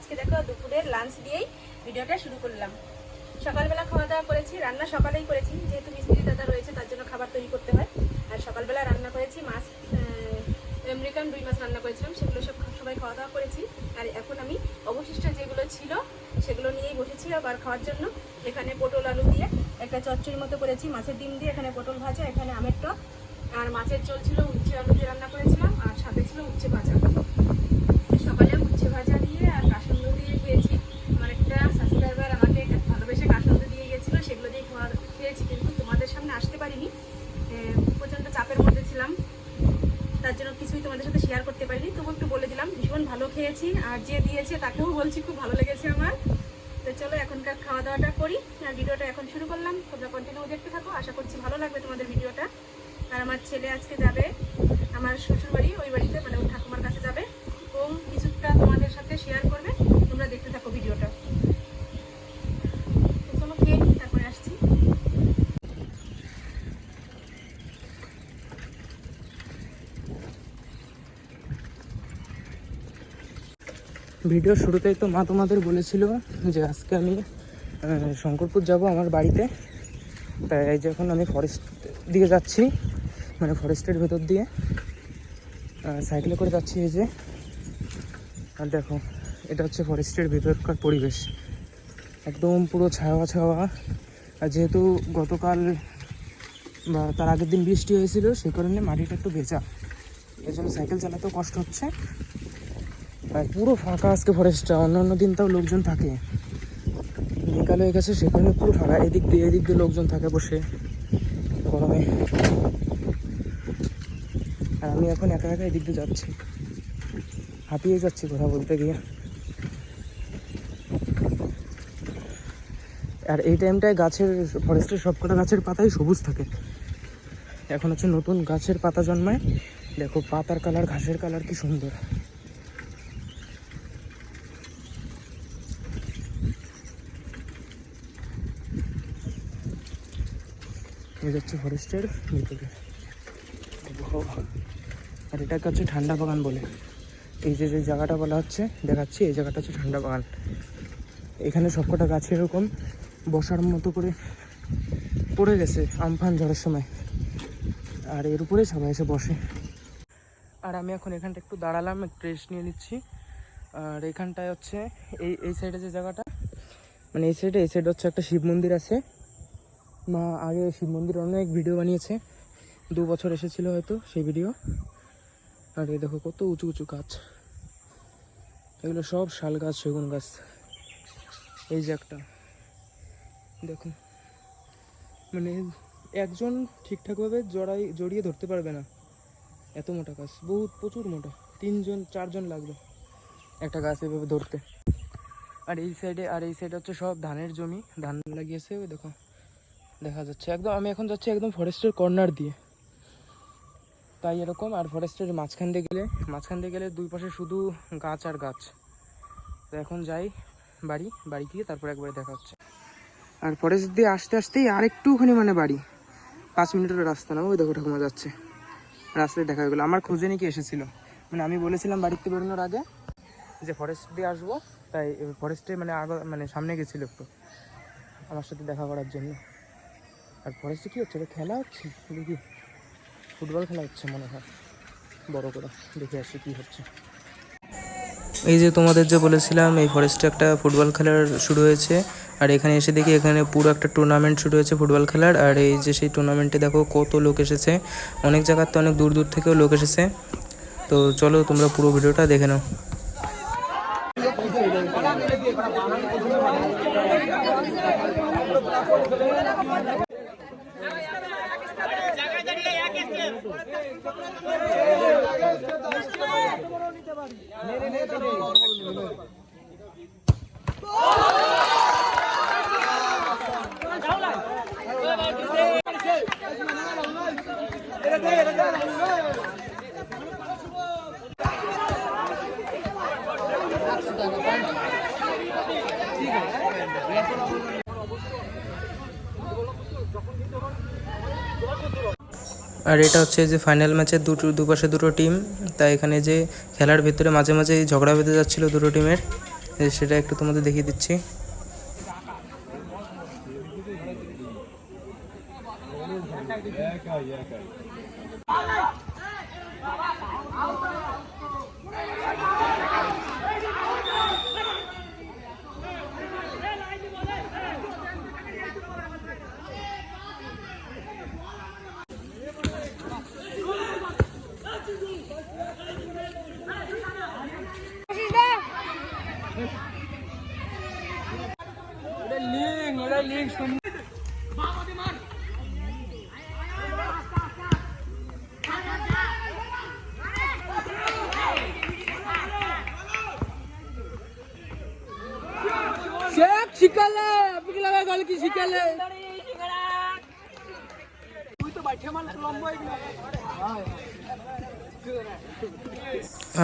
আজকে দেখো দুপুরের লাঞ্চ দিয়েই ভিডিওটা শুরু করলাম। সকালবেলা খাওয়া দাওয়া করেছি, রান্না সকালেই করেছি। যেহেতু মিস্ত্রি দাদা রয়েছে, তার জন্য খাবার তৈরি করতে হয়। আর সকালবেলা রান্না করেছি, মাছ আমেরিকান রুই মাছ রান্না করেছিলাম, সেগুলো সব সবাই খাওয়া দাওয়া করেছি। আর এখন আমি অবশিষ্ট যেগুলো ছিল, সেগুলো নিয়েই বসেছি আবার খাওয়ার জন্য। এখানে পটল আলু দিয়ে একটা চচ্চড়ি মতো করেছি, মাছের ডিম দিয়ে। এখানে পটল ভাজা, এখানে আমের টক। আর মাছের ঝোল ছিল উচ্ছে আলু দিয়ে রান্না করেছিলাম, আর সাথে ছিল উচ্ছে ভাজা। সকালে উচ্ছে ভাজা দিয়ে আর কাসন্দ দিয়ে খেয়েছি আমার একটা সাবস্ক্রাইবার আমাকে ভালোবেসে কাসন্দ দিয়ে গেছিল সেগুলো দিয়ে খাওয়া কিন্তু তোমাদের সামনে আসতে পারিনি। প্রচণ্ড চাপের মধ্যে ছিলাম। তার জন্য কিছুই তোমাদের সাথে শেয়ার করতে পারিনি। তবু একটু বলে দিলাম, ভীষণ ভালো খেয়েছি, আর যে দিয়েছে তাকেও বলছি, খুব ভালো লেগেছে আমার। তো চলো, এখনকার খাওয়া দাওয়াটা করি। আর ভিডিওটা এখন শুরু করলাম। তোমরা কন্টিনিউ দেখতে থাকো। আশা করছি ভালো লাগবে তোমাদের ভিডিওটা। আর আমার ছেলে আজকে যাবে আমার শ্বশুর বাড়ি ওই বাড়িতে মানে ওর ঠাকুমার কাছে যাবে এবং কিছুটা তোমাদের সাথে শেয়ার করবে তোমরা দেখতে থাকো ভিডিওটা তো চলো খেয়ে নিই তারপরে আসছি ভিডিও শুরুতেই তো মা তোমাদের বলেছিল যে আজকে আমি শঙ্করপুর যাব আমার বাড়িতে। তাই এই যে আমি ফরেস্ট দিকে যাচ্ছি মানে ফরেস্টের ভেতর দিয়ে। সাইকেলে করে যাচ্ছি এই যে। আর দেখো, এটা হচ্ছে ফরেস্টের ভেতরকার পরিবেশ। একদম পুরো ছাওয়া ছাওয়া। আর যেহেতু গতকাল বা তার আগের দিন বৃষ্টি হয়েছিল সেই কারণে মাটিটা একটু ভেজা। এই জন্য সাইকেল চালাতেও কষ্ট হচ্ছে। পুরো ফাঁকা আজকে ফরেস্টটা অন্যান্য দিন তাও লোকজন থাকে। বিকালে হয়ে গেছে সেখানে পুরো ফাঁকা, এদিক দিয়ে এদিক দিয়ে লোকজন থাকে বসে গরমে। আর আমি এখন একা একা এদিক দিয়ে যাচ্ছি। হাঁপিয়ে যাচ্ছি কথা বলতে গিয়ে। আর এই টাইমটায় গাছের ফরেস্টের সবকটা গাছের পাতাই সবুজ থাকে। এখন হচ্ছে নতুন গাছের পাতা জন্মায়। দেখো, পাতার কালার ঘাসের কালার কি সুন্দর। এই যাচ্ছে ফরেস্টের ভিতরে আর এটাকে হচ্ছে ঠান্ডা বাগান বলে। এই যে যে জায়গাটা বলা হচ্ছে, দেখাচ্ছি, এই জায়গাটা হচ্ছে ঠান্ডা বাগান। এখানে সবকটা গাছে এরকম বসার মতো করে পড়ে গেছে, আমফান ঝড়ের সময়। আর এর উপরে সবাই এসে বসে। আর আমি এখন এখানটা একটু দাঁড়ালাম, একটু রেস্ট নিয়ে নিচ্ছি। আর এখানটায় হচ্ছে, এই এই সাইডে যে জায়গাটা মানে এই সাইডে এই সাইডে হচ্ছে একটা শিব মন্দির আছে। মা আগে শিব মন্দির অনেক ভিডিও বানিয়েছে। দু বছর এসেছিল হয়তো সেই ভিডিও আর এই দেখো কত উঁচু উঁচু গাছ। এগুলো সব শাল গাছ, সেগুন গাছ। এই যে একটা। দেখুন মানে একজন ঠিকঠাকভাবে জড়াই, জড়িয়ে ধরতে পারবে না। এত মোটা গাছ। বহুত, প্রচুর মোটা। তিনজন, চারজন লাগবে একটা গাছ এভাবে ধরতে। আর এই সাইডে আর এই সাইডে হচ্ছে সব ধানের জমি। ধান লাগিয়েছে, ওই দেখো। দেখা যাচ্ছে। একদম, আমি এখন যাচ্ছি একদম ফরেস্টের কর্নার দিয়ে। তাই এরকম, আর ফরেস্টের মাঝখান দিয়ে গেলে, মাঝখান দিয়ে গেলে দুই পাশে শুধু গাছ আর গাছ। তো এখন যাই বাড়ি বাড়ি গিয়ে তারপর একবারে দেখা হচ্ছে। আর ফরেস্ট দিয়ে আসতে আসতেই আর একটুখানি মানে বাড়ি। পাঁচ মিনিটের রাস্তা না, ওই দেখো ঠাকুমা যাচ্ছে। রাস্তায় দেখা হয়ে গেলো। আমার খুঁজে নিয়ে কি এসেছিল? মানে আমি বলেছিলাম বাড়িতে বেরোনোর আগে যে ফরেস্ট দিয়ে আসব, তাই ফরেস্টে মানে আগে মানে সামনে গেছিল একটু। আমার সাথে দেখা করার জন্য। আর ফরেস্টে কি হচ্ছে? এটা খেলা হচ্ছে? দেখি ফুটবল খেলা হচ্ছে মনে হয়। বড় করে দেখে আসি কি হচ্ছে। এই যে তোমাদের যে বলেছিলাম, এই ফরেস্টে একটা ফুটবল খেলার শুরু হয়েছে। আর এখানে এসে দেখি এখানে পুরো একটা টুর্নামেন্ট শুরু হয়েছে ফুটবল খেলার। আর এই যে সেই টুর্নামেন্টে দেখো কত লোক এসেছে। অনেক জায়গার তো অনেক দূর দূর থেকেও লোক এসেছে। তো চলো তোমরা পুরো ভিডিওটা দেখে নাও। আর এটা হচ্ছে যে ফাইনাল ম্যাচের দুটো দুপাশে দুটো টিম তাই এখানে যে খেলার ভিতরে মাঝে মাঝে ঝগড়া বেঁধে যাচ্ছিল দুটো টিমের সেটা একটু তোমাদের দেখিয়ে দিচ্ছি। লিং ওটা লিং শুন শেখ শিখালে আপনি লাগা গল কি শিখালে তুই তো বাইঠে মাল লম্বা হয়ে গেল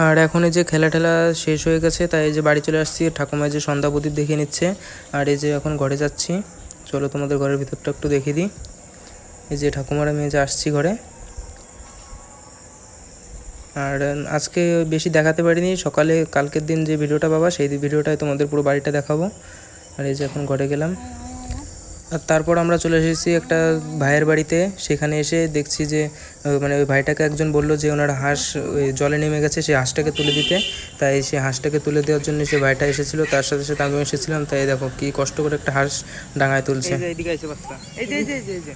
আর এখন এই যে খেলা ঠেলা শেষ হয়ে গেছে, তাই যে বাড়ি চলে আসছি। ঠাকুমায় যে সন্ধ্যা প্রদীপ দেখিয়ে নিচ্ছে। আর এই যে এখন ঘরে যাচ্ছি। চলো তোমাদের ঘরের ভিতরটা একটু দেখিয়ে দিই। এই যে ঠাকুমার, আমি যে আসছি ঘরে। আর আজকে বেশি দেখাতে পারিনি। সকালে কালকের দিন যে ভিডিওটা পাবা, সেই ভিডিওটায় তোমাদের পুরো বাড়িটা দেখাবো। আর এই যে এখন ঘরে গেলাম। আর তারপর আমরা চলে এসেছি একটা ভাইয়ের বাড়িতে। সেখানে এসে দেখছি যে মানে ওই ভাইটাকে একজন বলল যে ওনার হাঁস ওই জলে নেমে গেছে সেই হাঁসটাকে তুলে দিতে। তাই সেই হাঁসটাকে তুলে দেওয়ার জন্য সে ভাইটা এসেছিল তার সাথে সাথে আমিও এসেছিলাম। তাই দেখো কি কষ্ট করে একটা হাঁস ডাঙায় তুলছে। এইদিকে আছে বাচ্চা এই যে এই যে এই যে, এই যে।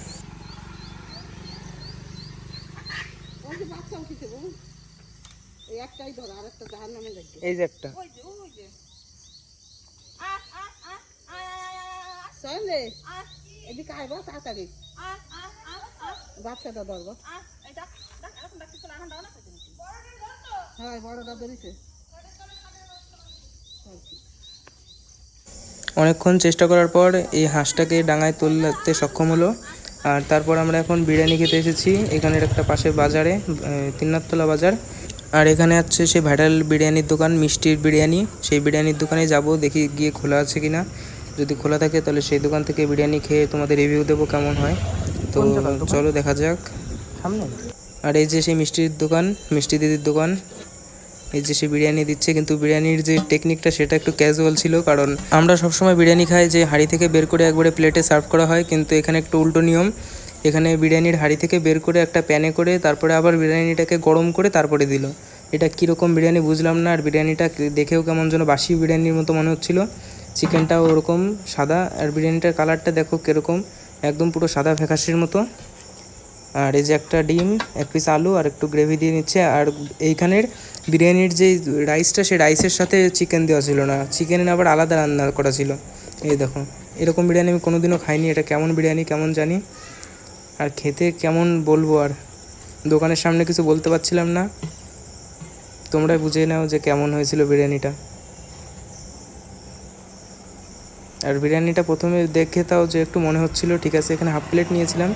এই যে একটা। এদিকে আইব তাড়াতাড়ি। বাচ্চাটা ধরবো হ্যাঁ বড়টা অনেকক্ষণ চেষ্টা করার পর এই হাঁসটাকে ডাঙায় তুলতে সক্ষম হলো। আর তারপর আমরা এখন বিরিয়ানি খেতে এসেছি। এখানের একটা পাশে বাজারে আহ, তিন্নাতলা বাজার। আর এখানে আছে সেই ভাইরাল বিরিয়ানির দোকান মিষ্টির বিরিয়ানি। সেই বিরিয়ানির দোকানে যাব দেখি গিয়ে খোলা আছে কিনা। যদি খোলা থাকে তাহলে সেই দোকান থেকে বিরিয়ানি খেয়ে তোমাদের রিভিউ দেবো কেমন হয়। তো চলো দেখা যাক। সামনে? আর এই যে সেই মিষ্টির দোকান মিষ্টি দিদির দোকান এই যে সে বিরিয়ানি দিচ্ছে কিন্তু বিরিয়ানির যে টেকনিকটা সেটা একটু ক্যাজুয়াল ছিল কারণ আমরা সবসময় বিরিয়ানি খাই যে হাঁড়ি থেকে বের করে একবারে প্লেটে সার্ভ করা হয় কিন্তু এখানে একটু উল্টো নিয়ম। এখানে বিরিয়ানির হাঁড়ি থেকে বের করে একটা প্যানে করে তারপরে আবার বিরিয়ানিটাকে গরম করে তারপরে দিল। এটা কীরকম বিরিয়ানি বুঝলাম না আর বিরিয়ানিটা দেখেও কেমন যেন বাসি বিরিয়ানির মতো মনে হচ্ছিল। চিকেনটাও ওরকম সাদা আর বিরিয়ানিটার কালারটা দেখো কীরকম। একদম পুরো সাদা ফ্যাকাশির মতো। আর এই যে একটা ডিম, এক পিস আলু আর একটু গ্রেভি দিয়ে নিচ্ছে। আর এইখানের বিরিয়ানির যে রাইসটা সেই রাইসের সাথে চিকেন দেওয়া ছিল না। চিকেনের আবার আলাদা রান্না করা ছিল। এই দেখো, এরকম বিরিয়ানি আমি কোনোদিনও খাইনি। এটা কেমন বিরিয়ানি, কেমন জানি। আর খেতে কেমন বলব আর? দোকানের সামনে কিছু বলতে পারছিলাম না। তোমরা বুঝে নাও যে কেমন হয়েছিল বিরিয়ানিটা। আর বিরিয়ানিটা প্রথমে দেখে তাও যে একটু মনে হচ্ছিল, ঠিক আছে, এখানে হাফ প্লেট নিয়েছিলাম।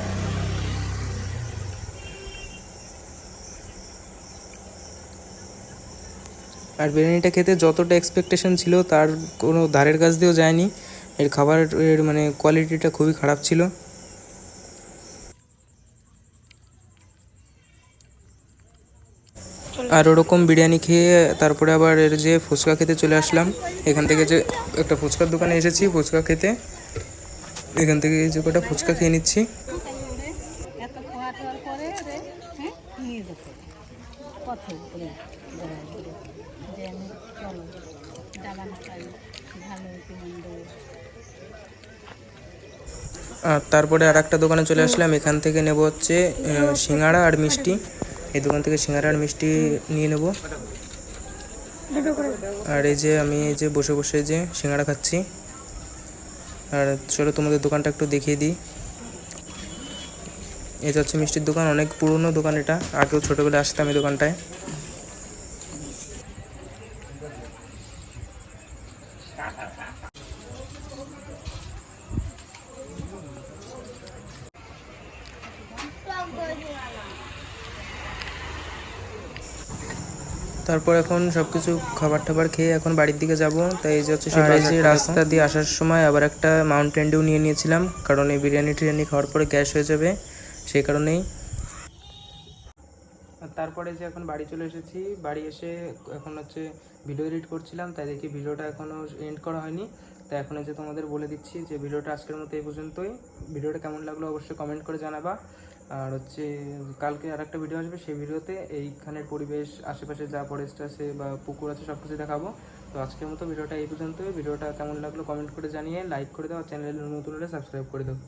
আর বিরিয়ানিটা খেতে যতটা এক্সপেকটেশন ছিল, তার কোনো ধারের কাছ দিয়েও যায়নি। এর খাবারের মানে কোয়ালিটিটা খুবই খারাপ ছিল। আর ওরকম বিরিয়ানি খেয়ে তারপরে আবার এর যে ফুচকা খেতে চলে আসলাম। এখান থেকে যে একটা ফুচকার দোকানে এসেছি ফুচকা খেতে। এখান থেকে যে কটা ফুচকা খেয়ে নিচ্ছি। আর তারপরে আর একটা দোকানে চলে আসলাম। এখান থেকে নেব হচ্ছে আহ, সিঙ্গাড়া আর মিষ্টি। এই দোকান থেকে সিঙ্গারার মিষ্টি নিয়ে নেব। আর এই যে আমি এই যে বসে বসে যে সিঙ্গারা খাচ্ছি, আর চলো তোমাদের দোকানটা একটু দেখিয়ে দিই। এটা হচ্ছে মিষ্টির দোকান, অনেক পুরনো দোকান এটা, আগেও ছোটোবেলায় আসতাম এই দোকানটায়। তারপর এখন সব কিছু খাবার টাবার খেয়ে এখন বাড়ির দিকে যাব। তাই এই যে হচ্ছে সেই এই যে রাস্তা দিয়ে আসার সময় আবার একটা মাউন্টেন ডিউ নিয়ে নিয়েছিলাম। কারণ এই বিরিয়ানি টিরিয়ানি খাওয়ার পরে গ্যাস হয়ে যাবে সেই কারণেই। আর তারপরে যে এখন বাড়ি চলে এসেছি বাড়ি এসে এখন হচ্ছে ভিডিও এডিট করছিলাম তাই দেখি ভিডিওটা এখনও এন্ড করা হয়নি। তাই এখন যে তোমাদের বলে দিচ্ছি যে ভিডিওটা আজকের মতো এই পর্যন্তই। ভিডিওটা কেমন লাগল অবশ্যই কমেন্ট করে জানাবা। আর হচ্ছে কালকে আর একটা ভিডিও আসবে, সেই ভিডিওতে এইখানের পরিবেশ, আশেপাশে যা ফরেস্ট আছে বা পুকুর আছে সব কিছু দেখাবো। তো আজকের মতো ভিডিওটা এই পর্যন্তই। ভিডিওটা কেমন লাগল কমেন্ট করে জানিয়ে লাইক করে দাও। চ্যানেল নতুন হলে সাবস্ক্রাইব করে দাও।